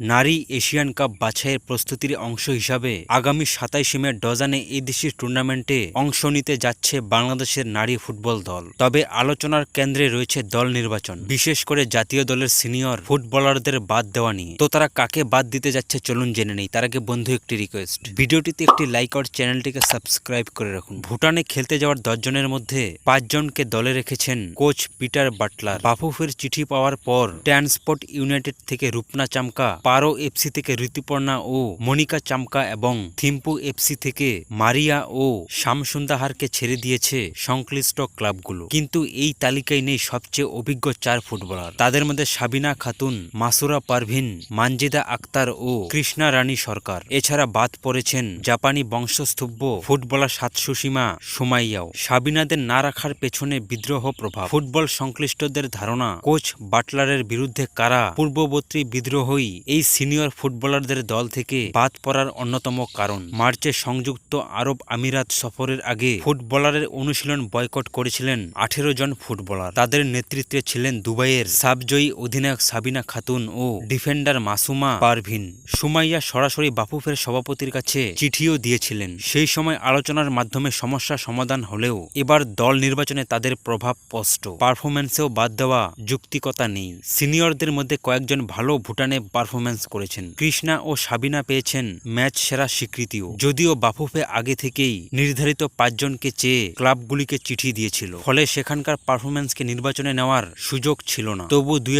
নারী Asian cup বাছাইয়ের প্রস্তুতির অংশ হিসাবে আগামী সাতাইশে মে ডজানে এই দেশের টুর্নামেন্টে অংশ নিতে যাচ্ছে বাংলাদেশের নারী ফুটবল দল। তবে আলোচনার কেন্দ্রে রয়েছে দল নির্বাচন। বিশেষ করে জাতীয় দলের সিনিয়র ফুটবলারদের বাদ দেওয়া নিয়ে। তো তারা কাকে বাদ দিতে যাচ্ছে চলুন জেনে নেই। তার আগে বন্ধু একটি রিকোয়েস্ট ভিডিওটিতে একটি লাইক আর চ্যানেলটিকে সাবস্ক্রাইব করে রাখুন। ভুটানে খেলতে যাওয়ার দশজনের মধ্যে পাঁচজনকে দলে রেখেছেন কোচ পিটার বাটলার বাফুফের চিঠি পাওয়ার পর ট্রান্সপোর্ট ইউনাইটেড থেকে রূপনা চামকা পারো এফসি থেকে ঋতুপর্ণা ও মনিকা চামকা এবং থিম্পু এফসি থেকে মারিয়া ও শামসুন্দাহারকে ছেড়ে দিয়েছে সংশ্লিষ্ট ক্লাবগুলো। কিন্তু এই তালিকায় নেই সবচেয়ে অভিজ্ঞ চার ফুটবলার। তাদের মধ্যে সাবিনা খাতুন, মাসুরা পারভিন, মানজিদা আক্তার ও কৃষ্ণা রানী সরকার। এছাড়া বাদ পড়েছেন জাপানি বংশস্তব্য ফুটবলার সাতসুসীমা সুমাইয়াও। সাবিনাদের না রাখার পেছনে বিদ্রোহ প্রভাব। ফুটবল সংশ্লিষ্টদের ধারণা, কোচ বাটলারের বিরুদ্ধে কারা পূর্ববর্তী বিদ্রোহই এই সিনিয়র ফুটবলারদের দল থেকে বাদ পড়ার অন্যতম কারণ। মার্চে সংযুক্ত আরব আমিরাত সফরের আগে ফুটবলারের অনুশীলন বয়কট করেছিলেন আঠেরো জন ফুটবলার। তাদের নেতৃত্বে ছিলেন দুবাইয়ের সাবজয়ী অধিনায়ক সাবিনা খাতুন ও ডিফেন্ডার মাসুমা পারভিন। সুমাইয়া সরাসরি বাফুফের সভাপতির কাছে চিঠিও দিয়েছিলেন। সেই সময় আলোচনার মাধ্যমে সমস্যা সমাধান হলেও এবার দল নির্বাচনে তাদের প্রভাব স্পষ্ট। পারফরমেন্সেও বাদ দেওয়া যুক্তিকতা নেই। সিনিয়রদের মধ্যে কয়েকজন ভালো ভুটানে পারফরম্যান্স করেছেন। কৃষ্ণা ও সাবিনা পেয়েছেন ম্যাচ সেরা স্বীকৃতিও। যদিও বাফুফে আগে থেকেই নির্ধারিত পাঁচজনকে চেয়ে ক্লাবগুলিকে চিঠি দিয়েছিল। ফলে সেখানকার পারফরম্যান্সকে নির্বাচনে নেওয়ার সুযোগ ছিল না। তবু দুই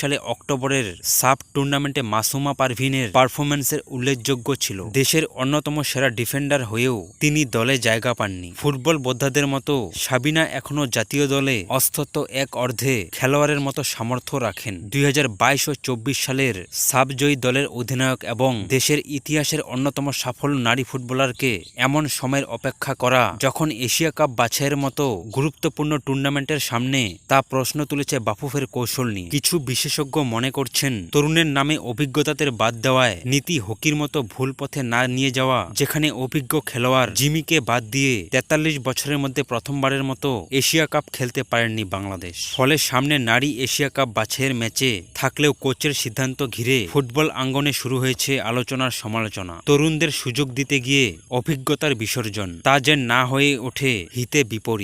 সালে অক্টোবরের সাব টুর্নামেন্টে মাসুমা পারভিনের পারফরম্যান্সের উল্লেখযোগ্য ছিল। দেশের অন্যতম সেরা ডিফেন্ডার হয়েও তিনি দলে জায়গা পাননি। ফুটবল বোদ্ধাদের মতো সাবিনা এখনও জাতীয় দলে অস্তত এক অর্ধে খেলোয়াড়ের মতো সামর্থ্য রাখেন। দুই হাজার বাইশ ও চব্বিশ সালের সাবজয়ী দলের অধিনায়ক এবং দেশের ইতিহাসের অন্যতম সাফল্য নারী ফুটবলারকে এমন সময়ের অপেক্ষা করা যখন এশিয়া কাপ বাছাইয়ের মতো গুরুত্বপূর্ণ টুর্নামেন্টের সামনে তা প্রশ্ন তুলেছে বাফুফের কৌশল নিয়ে। কিছু বিশেষজ্ঞ মনে করছেন, তরুণের নামে অভিজ্ঞতাদের বাদ দেওয়ায় নীতি হকির মতো ভুল পথে না নিয়ে যাওয়া, যেখানে অভিজ্ঞ খেলোয়াড় জিমিকে বাদ দিয়ে তেতাল্লিশ বছরের মধ্যে প্রথমবারের মতো এশিয়া কাপ খেলতে পারেননি বাংলাদেশ। ফলে সামনে নারী এশিয়া কাপ বাছাইয়ের ম্যাচে থাকলেও কোচের সিদ্ধান্ত ঘিরে ফুটবল আঙ্গনে শুরু হয়েছে আলোচনার সমালোচনা। তরুণদের সুযোগ দিতে গিয়ে অভিজ্ঞতার বিসর্জন, তা যেন না হয়ে ওঠে হিতে বিপরীত।